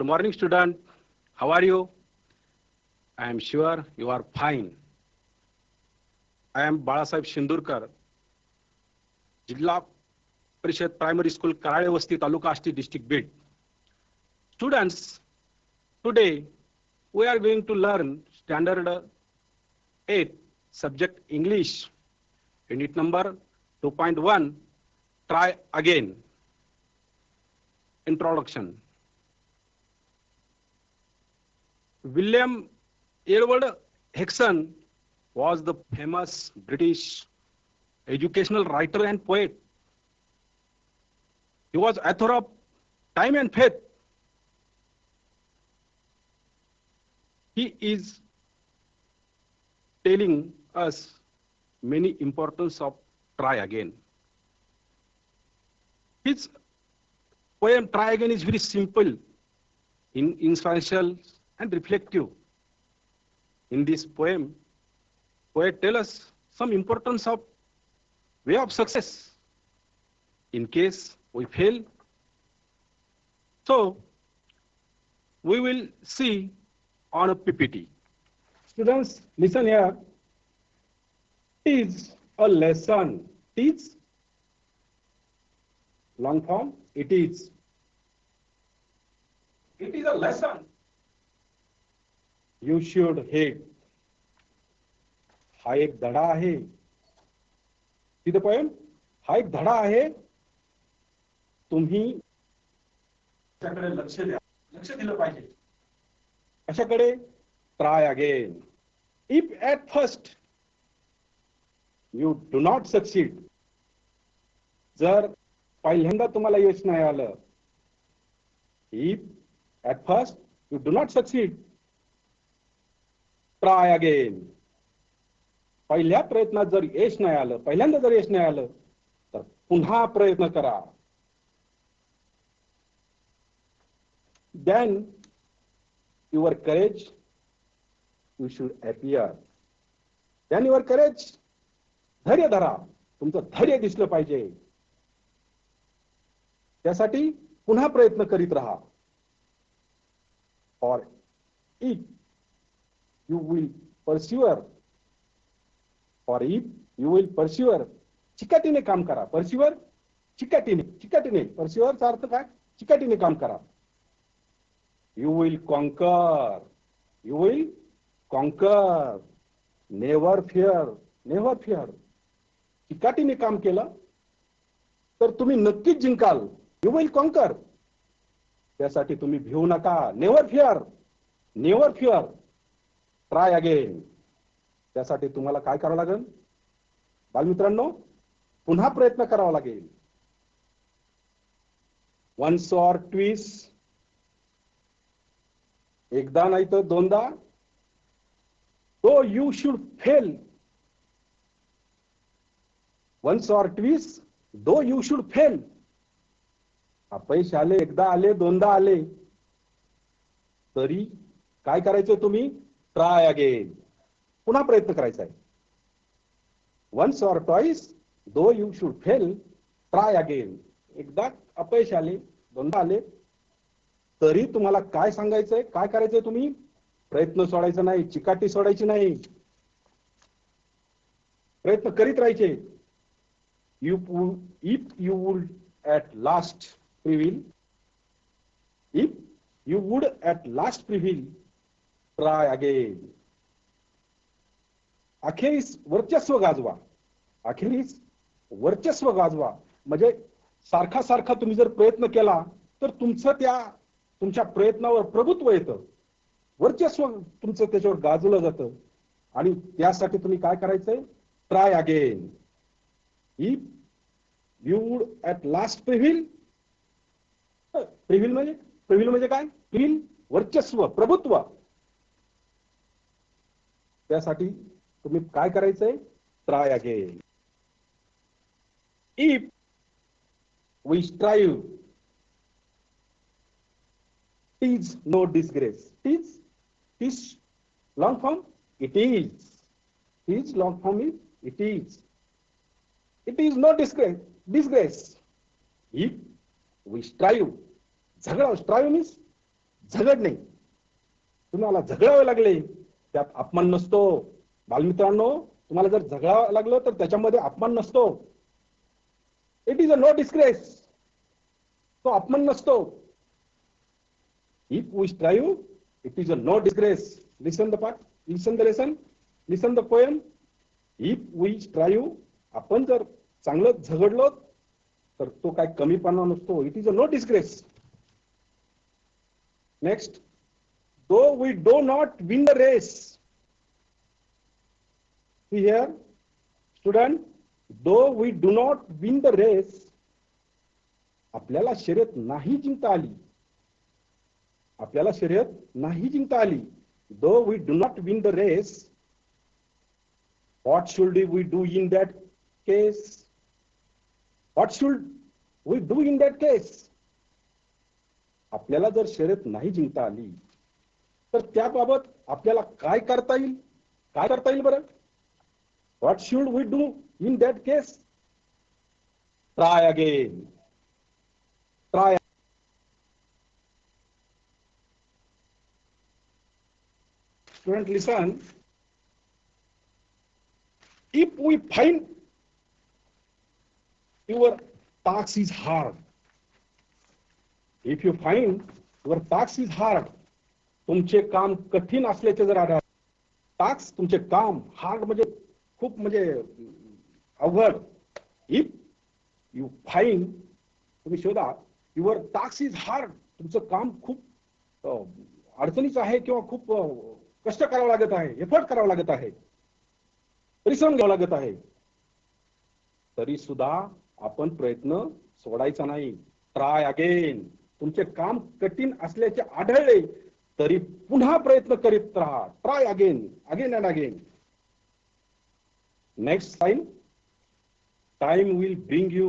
Good morning, student. How are you? I am sure you are fine. I am Balasaheb Shindurkar, Jilla Parishad Primary School, Karalevasti, Talukasti District Bid. Students, today we are going to learn standard 8 subject English, unit number 2.1, try again. Introduction. William Edward Hickson was the famous British educational writer and poet. He was author of Time and Faith. He is telling us many importance of try again. His poem Try Again is very simple, in, inspirational and reflective. In this poem, poet tell us some importance of way of success in case we fail. So, we will see on a PPT. Students, listen here. Is a lesson. Is long form. It is. It is a lesson. You should heed हा एक धडा आहे. तिथे पण हा एक धडा आहे. तुम्ही त्याकडे लक्ष द्या. लक्ष दिलं पाहिजे. कशाकडे? Try again if at first you do not succeed जर पहिल्यांदा तुम्हाला यश नाही आलं if at first you do not succeed try again पहिल्या प्रयत्नात जर यश नाही आलं पहिल्यांदा जर यश नाही आलं तर पुन्हा प्रयत्न करा. Then your courage you should appear then your courage धैर्य धरा. तुमचं धैर्य दिसलं पाहिजे. त्यासाठी पुन्हा प्रयत्न करीत राहा. और it you will persevere. For if you will persevere, चिकाटीने काम करा पर्सिवर चिकाटीने चिकाटीने परस्युअरचा अर्थ काय चिकाटीने काम करा you will conquer you will conquer never fear never fear चिकाटीने काम केलं तर तुम्ही नक्कीच जिंकाल. यू विल कॉन्कर त्यासाठी तुम्ही भिवू नका. Never fear never fear try again त्यासाठी तुम्हाला काय करावं लागेल? बालमित्रांनो पुन्हा प्रयत्न करावा लागेल. वन्स ऑर ट्विस एकदा नाही तर दोनदा. तो you should fail once or twice though you should fail अपयश आले एकदा आले दोनदा आले. तरी काय करायचं तुम्ही? ट्राय अगेन पुन्हा प्रयत्न करायचा आहे. Once or twice though you should fail try again एकदा अपयश आले दोनदा आले तरी तुम्हाला काय सांगायचंय काय करायचंय तुम्ही? प्रयत्न सोडायचा नाही चिकाटी सोडायची नाही. प्रयत्न करीत राहायचे. You if you would at last prevail if you would at last prevail try again अखेरीस वर्चस्व गाजवा. अखेरीस वर्चस्व गाजवा. म्हणजे सारखा सारखा तुम्ही जर प्रयत्न केला तर तुमचं त्या तुमच्या प्रयत्नावर प्रभुत्व येतं. वर्चस्व तुमचं त्याच्यावर गाजवलं जातं. आणि त्यासाठी तुम्ही काय करायचंय? Try again he you would at last prevail prevail म्हणजे प्रिव्हिल म्हणजे काय? प्रिव्हिल वर्चस्व प्रभुत्व. त्यासाठी तुम्ही काय करायचंय? Try again if we strive tease no disgrace tease tease long form it is tease long form is it is it is no disgrace disgrace if we strive झगडा स्ट्राईव्ह मीन्स झगडणे तुम्हाला झगडावे लागले. त्यात अपमान नसतो. बालमित्रांनो तुम्हाला जर झगडावं लागलं तर त्याच्यामध्ये अपमान नसतो. It is a no disgrace तो अपमान नसतो. If we strive it is a no disgrace listen the part listen the lesson listen the poem if we strive आपण जर चांगलं झगडलो तर तो काय कमीपणा नसतो. It is a no disgrace next So we do not win the race. Race here, student though we do not win the race, आपल्याला शर्यत नाही जिंकता आली आपल्याला शर्यत नाही जिंकता आली though we do not win the race what should we do in that case? What should we do in that case आपल्याला जर शर्यत नाही जिंकता आली तर त्याबाबत आपल्याला काय करता येईल काय करता येईल बरं what should we do in that case try again try student listen if we find your task is hard if you find your task is hard तुमचे काम कठीण असल्याचे जर आढळ टास्क तुमचे काम हार्ड म्हणजे खूप म्हणजे अवघड. इफ यू फाईन तुम्ही शोधा युअर टास्क इज हार्ड तुमचं काम खूप अडचणीच आहे किंवा खूप कष्ट करावं लागत आहे एफर्ट करावं लागत आहे परिश्रम घ्यावा लागत आहे तरी सुद्धा आपण प्रयत्न सोडायचा नाही. ट्राय अगेन तुमचे काम कठीण असल्याचे आढळले तरी पुन्हा प्रयत्न करीत राहा. Try again again and again next time time will bring you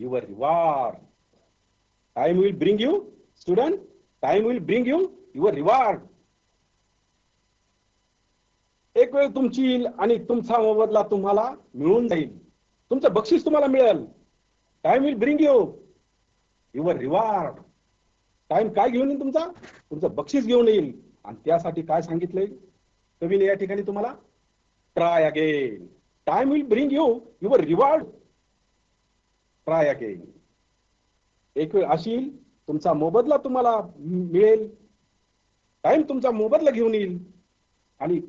your reward time will bring you student time will bring you your reward एक वेळ तुमची येईल आणि तुमचा मोबदला तुम्हाला मिळून जाईल. तुमचं बक्षीस तुम्हाला मिळेल. Time will bring you your reward time काय घेऊन येईल तुमचा? तुमचं बक्षीस घेऊन येईल. आणि त्यासाठी काय सांगितलंय? कवीने या ठिकाणी तुम्हाला try again time will bring you your reward try again एक वेळ अशी तुमचा मोबदला तुम्हाला मिळेल. टाइम तुमचा मोबदला घेऊन येईल. आणि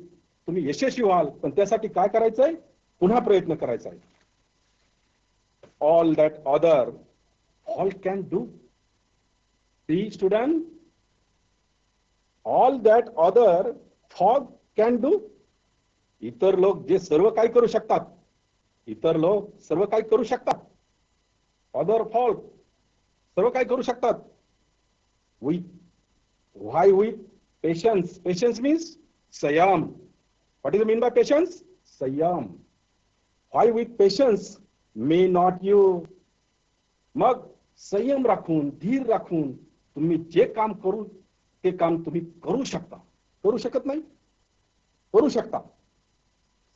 तुम्ही यशस्वी व्हाल. पण त्यासाठी काय करायचंय? पुन्हा प्रयत्न करायचा आहे all that other all can do See, student all that other folk can do इतर लोक जे सर्व काही करू शकतात इतर लोक सर्व काही करू शकतात. अदर फॉल्ट सर्व काही करू शकतात. With why with patience patience means संयम. What is mean by patience संयम. Why with patience may not you मग संयम राखून धीर राखून तुम्ही जे काम करू ते काम तुम्ही करू शकता. करू शकत नाही? करू शकता.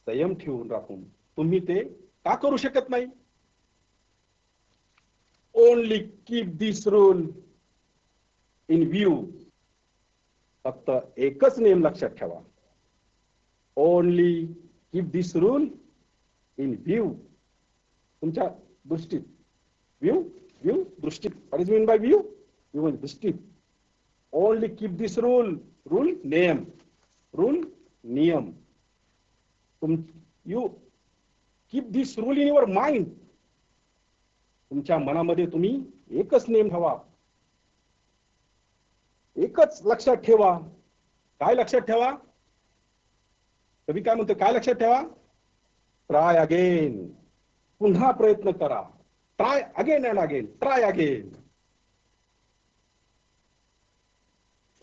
संयम ठेवून राखून तुम्ही ते का करू शकत नाही? Only keep this rule in view फक्त एकच नियम लक्षात ठेवा. Only keep this rule in view तुमच्या दृष्टीत. View view दृष्टीत. What is mean by view view म्हणजे दृष्टीत only keep this rule rule name rule नियम तुम you keep this rule in mind तुमच्या मनामध्ये तुम्ही एकच नियम ठेवा. एकच लक्षात ठेवा. काय लक्षात ठेवा? कवी काय म्हणतो? काय लक्षात ठेवा? ट्राय अगेन पुन्हा प्रयत्न करा. Try again and again try again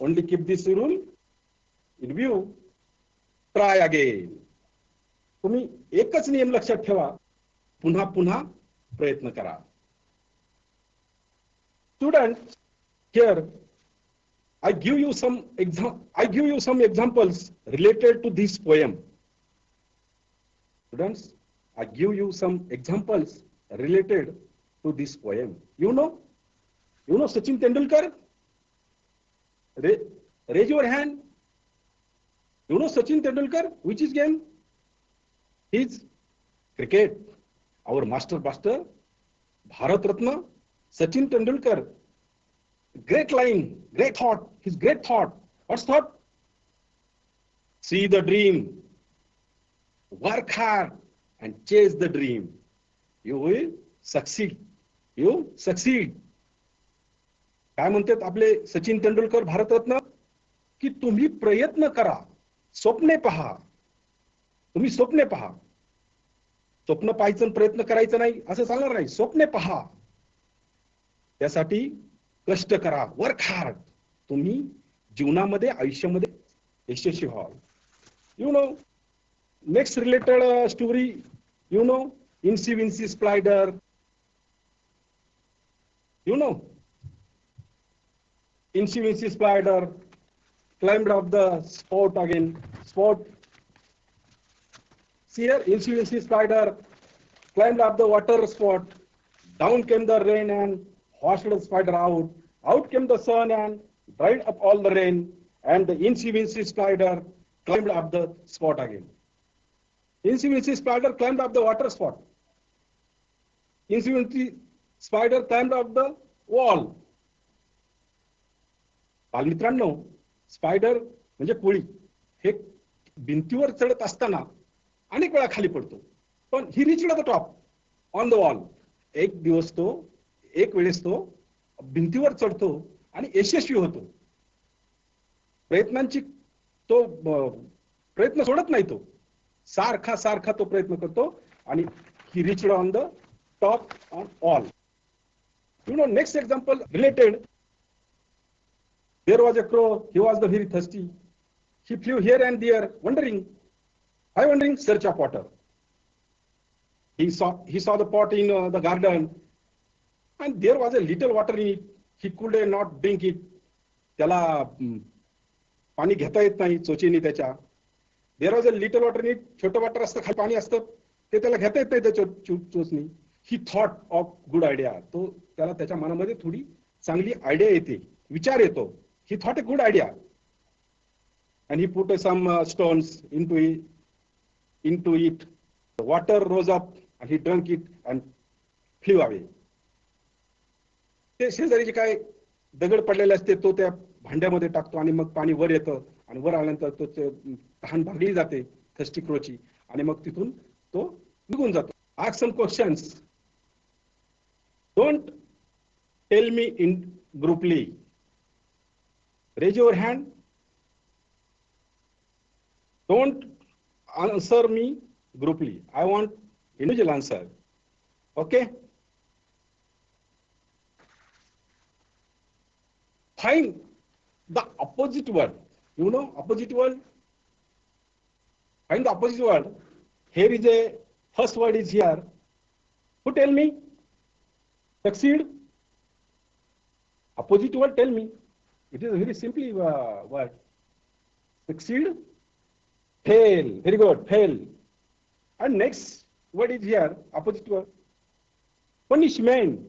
Only keep this rule in view try again तुम्ही एकच नियम लक्षात ठेवा पुन्हा पुन्हा प्रयत्न करा student here I give you some exam I give you some examples related to this poem. Students, I give you some examples related to this poem. You know, you know Sachin Tendulkar. Ra- raise your hand. You know Sachin Tendulkar, which is game? His cricket. Our master blaster, Bharat Ratna, Sachin Tendulkar. Great line, great thought, his great thought. What's thought? See the dream, work hard and chase the dream. You will succeed. You succeed. काय म्हणतात आपले सचिन तेंडुलकर भारतरत्न? की तुम्ही प्रयत्न करा स्वप्ने पहा. तुम्ही स्वप्ने पहा. स्वप्न पाहायचं आणि प्रयत्न करायचं नाही असं चालणार नाही. स्वप्ने पहा. त्यासाठी कष्ट करा वर्क हार्ड तुम्ही जीवनामध्ये आयुष्यामध्ये यशस्वी व्हाल. You know next related story you know Incy Wincy spider. You know Incy Spider climbed up the spout again. Spout. See here, Incy Spider climbed up the water spout. Down came the rain and washed the spider out. Out came the sun and dried up all the rain. And the Incy Spider climbed up the spot again. Incy Spider climbed up the water spot. Incy Spider climbed up the wall. बालमित्रांनो spider म्हणजे कोळी. हे भिंतीवर चढत असताना अनेक वेळा खाली पडतो. पण he reach the top on the wall एक दिवस तो एक वेळेस तो भिंतीवर चढतो आणि यशस्वी होतो. प्रयत्नांची तो प्रयत्न सोडत नाही तो. सारखा सारखा तो प्रयत्न करतो आणि he reach on the top on all you know next example related There was a crow, he was the very thirsty. He flew here and there, wondering, I wondering? Search of water. He saw, he saw the pot in uh, the garden, and there was a little water in it. He could uh, not drink it. त्याला पाणी घेता येत नाही चोचीने त्याच्या there was a little water नीट छोटं water असतं खाली पाणी असतं ते त्याला घेता येत नाही त्याच्या चो- चोचनी he thought of good idea तो त्याला त्याच्या मनामध्ये थोडी चांगली आयडिया येते विचार येतो he thought a good idea. And he put uh, some uh, stones into it, into it. The water rose up and he drank it and flew away. ते शेजारी जे काय दगड पडलेले असते तो त्या भांड्यामध्ये टाकतो आणि मग पाणी वर येतं. आणि वर आल्यानंतर तो तहान भागली जाते थस्टी क्रोची आणि मग तिथून तो निघून जातो. आग some questions don't tell me in grouply Raise your hand. Don't answer me grouply. I want individual answer. Okay? Find the opposite word. You know opposite word? Find the opposite word. Here is a first word is here. Who tell me? Succeed. Opposite word tell me. It is very simply uh, word. Succeed, fail. Very good, fail. And next word is here, opposite word. Punishment.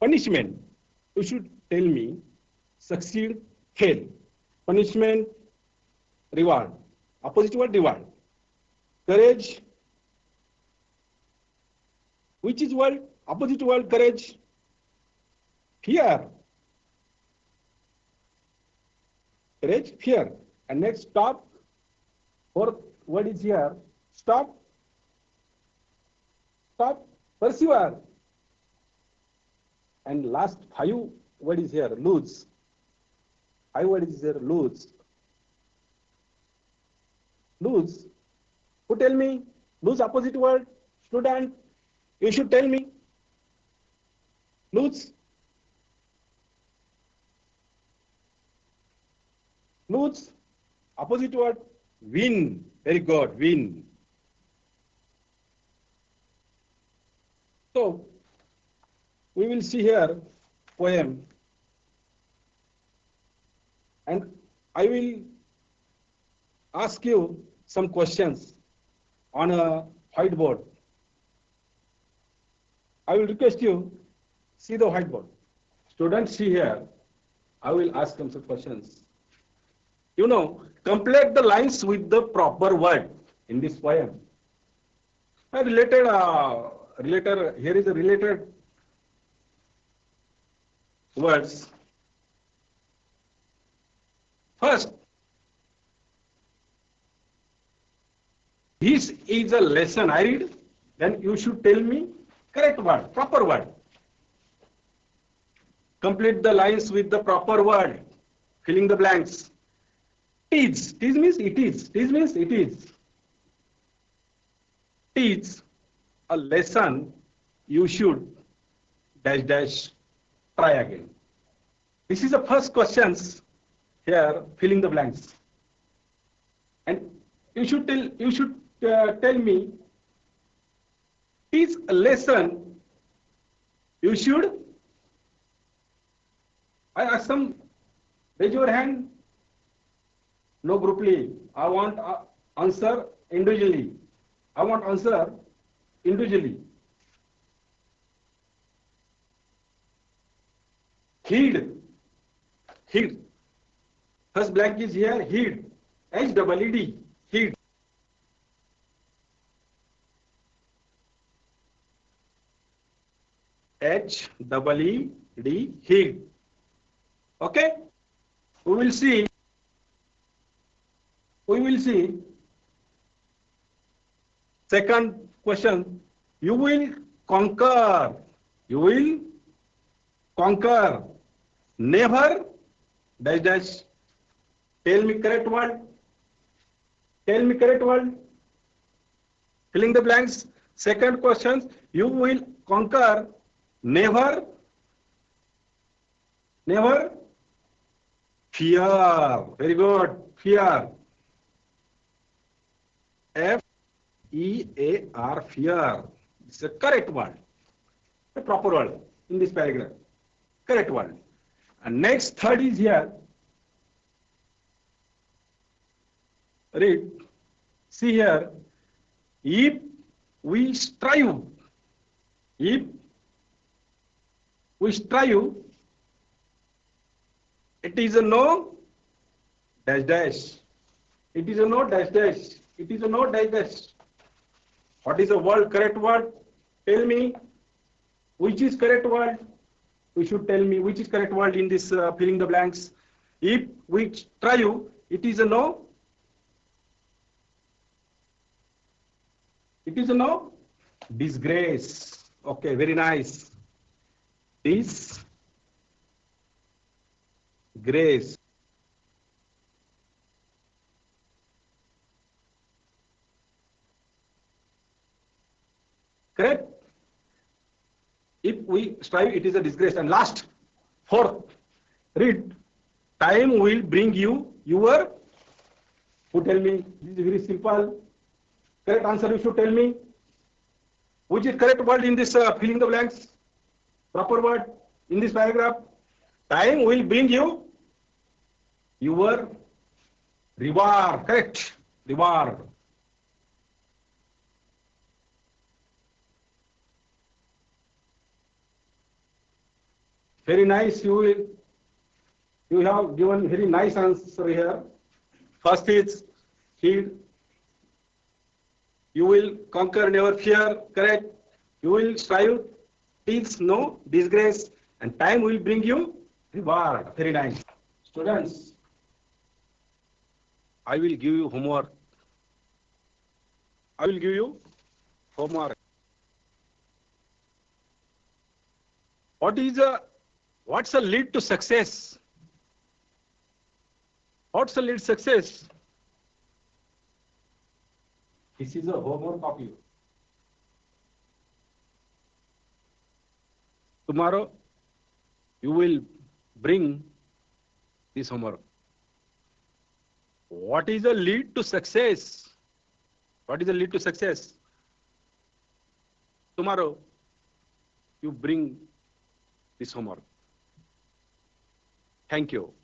Punishment. You should tell me succeed, fail. Punishment, reward. Opposite word, reward. Courage. Which is word? Opposite word, courage. Fear. Courage, here And next, stop. Fourth word is here. Stop. Stop. Persevere. And last five word is here. Lose. Five word is here. Lose. Lose. Who tell me? Lose opposite word. Student. You should tell me. Lose. Lose, opposite word, win. Very good, win. So, we will see here poem. And I will ask you some questions on a whiteboard. I will request you, see the whiteboard. Students, see here. I will ask them some questions. You know, complete the lines with the proper word in this poem. A related, uh, related, here is a related words. First, this is a lesson I read, then you should tell me correct word, proper word. Complete the lines with the proper word, filling the blanks. Teach, teach means it is, teach means it is. Teach a lesson you should dash dash try again. This is the first questions here, filling the blanks. And you should tell, you should uh, tell me, is a lesson you should, I ask some, raise your hand. No grouply. I want uh, answer individually. I want answer individually. Heed. Heed. First blank is here, heed. H double E D. Heed. H double E D. Heed. Okay? We will see. We will see. Second question. You will conquer. You will conquer. Never dash dash. Tell me correct word. Tell me correct word. Filling the blanks. Second question. You will conquer. Never. Never. Fear. Very good. Fear. F E A R. Fear. It's a correct word. The proper word in this paragraph. Correct word. And next third is here. Read. See here. If we strive, if we strive, it is a no dash dash. It is a no dash dash. It is a no dash. What is the word correct word? Tell me which is correct word. You should tell me which is correct word in this uh, filling the blanks. If we try you, it is a no. It is a no. Disgrace. Okay, very nice. Disgrace. Correct? If we strive, it is a disgrace. And last, fourth, read. Time will bring you your. Who tell me? This is very simple. Correct answer you should tell me. Which is correct word in this uh, filling the blanks? Proper word in this paragraph. Time will bring you your reward. Correct. Reward. Very nice. You you have given very nice answer here. First is heed. You will conquer, never fear. Correct. You will strive. Teach no disgrace, and time will bring you reward. Very nice. Students, I will give you homework. I will give you homework. What is a what's a lead to success? What's a lead to success? This is a homework of you. Tomorrow you will bring this homework. What is the lead to success? What is the lead to success? Tomorrow you bring this homework. Thank you.